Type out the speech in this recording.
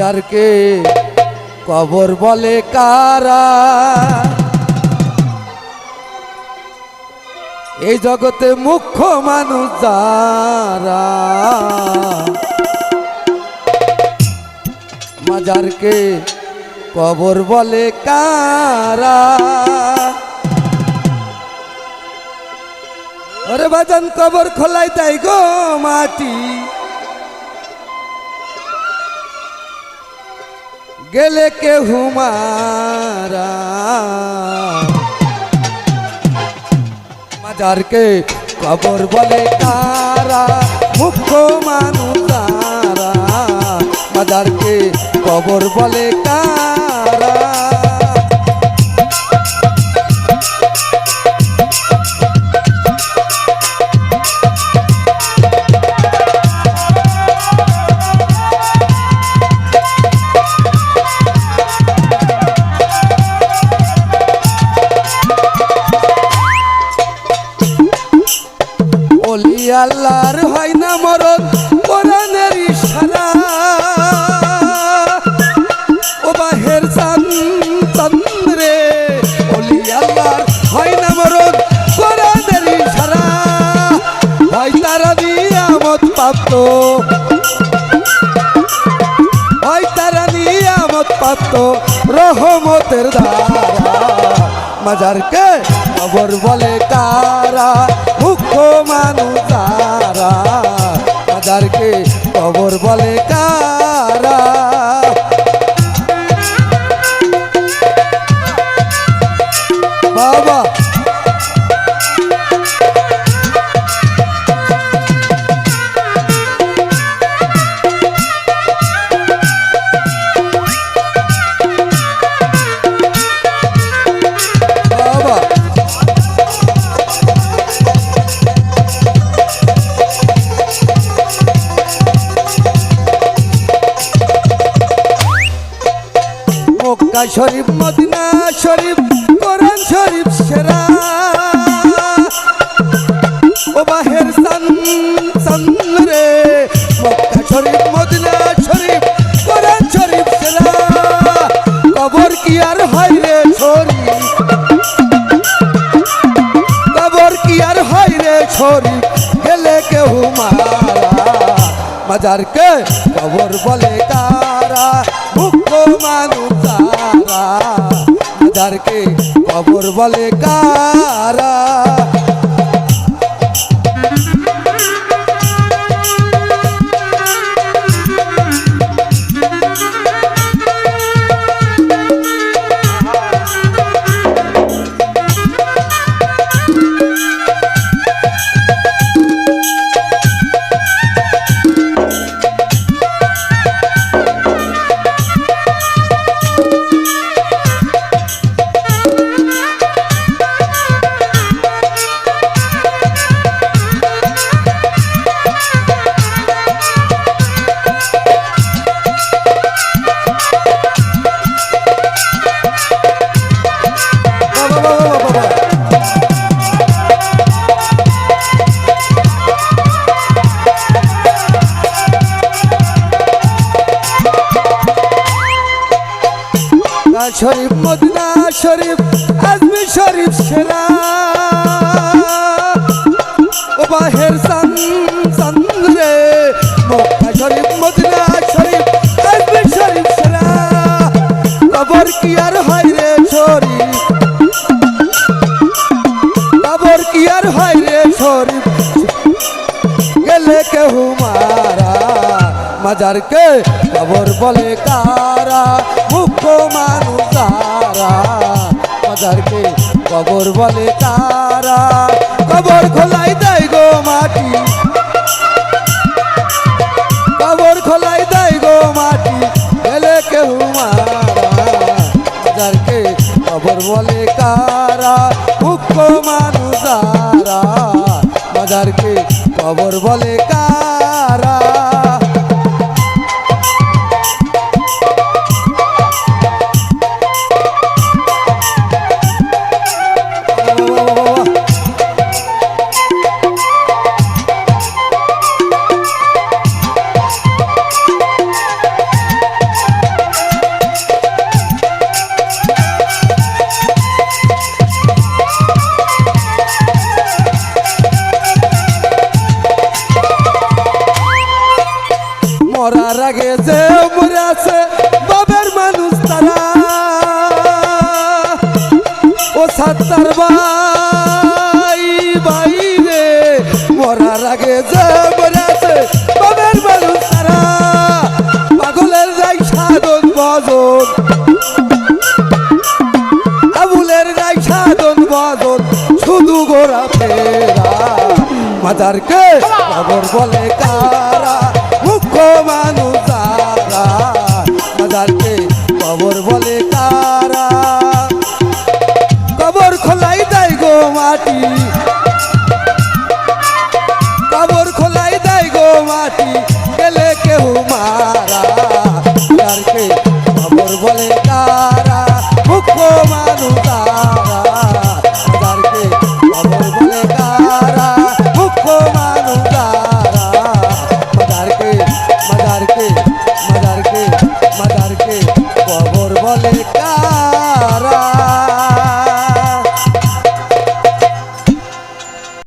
মাজারকে কবর বলে কারা? এই জগতে মুখ্য মানুষ যারা? মাজারকে কবর বলে কারা? ওরে বাজান কবর খোলাই তাই গো মাটি। গেলে কে হুমারা মাজারকে কবর বলে কারা মুখ্য মানুষ তারা মাজারকে কবর বলে কারা আল্লাহর হয় না মরদ কোরআনের ইশারা। ও বাহের চান চন্দ্রে অলি আল্লাহর হয় না মরদ কোরআনের ইশারা। হয় তারা নিয়ামত প্রাপ্ত। হয় তারা নিয়ামত প্রাপ্ত, রহমতের দ্বারা। মাজারকে খবর বলে কারা? মুখ্য মানুষ তারা তাদেরকে কবর বলে কারা মক্কা শরীফ, মদিনা শরীফ, কোরআন শরীফ সেরা। ও বাহের সান সান রে, মক্কা শরীফ, মদিনা শরীফ, কোরআন শরীফ সেরা। কবর কি আর হয় রে শরীফ কবর কি আর হয় রে শরীফ গেলে কেউ মারা। মাজারকে কবর বলে তারা মুখ্য মানুষ মাজারকে কবর বলে কারা? শরীফ, মদিনা শরীফ, আজমি শরীফ সেরা। ও বাহের সান চন্দ্রে মক্কা শরীফ, মদিনা শরীফ, আজমি শরীফ সেরা। কবর কি আর হয় রে শরীফ? কবর কি আর হয় রে শরীফ? গেলে কেউ মারা, মাজারকে কবর বলে কারা? মুখ্য মানুষ তারা মাজারকে কবর বলে কারা কবর খোলাই দেয় গো মাটি। কবর খোলাই দেয় গো মাটি গেলে কেউ মারা। কবর বলে কারা মুখ্য মানুষ তারা মাজারকে কবর বলে কারা লাগে যে উপরে আছে বাবের মানুষ তারা। ও সাতার ভাই ভাই রে মরার আগে যে উপরে আছে বাবের মানুষ তারা। পাগলের যাই সাধন বাজন আবুলের যাই সাধন বাজন শুধু গোরা ফেরা। মাদারকে বাবর বলে কা দেয় তারা। কবর খোলাই দেয় গো মাটি। কবর খোলাই দেয় গো মাটি। গেলে কেউ মা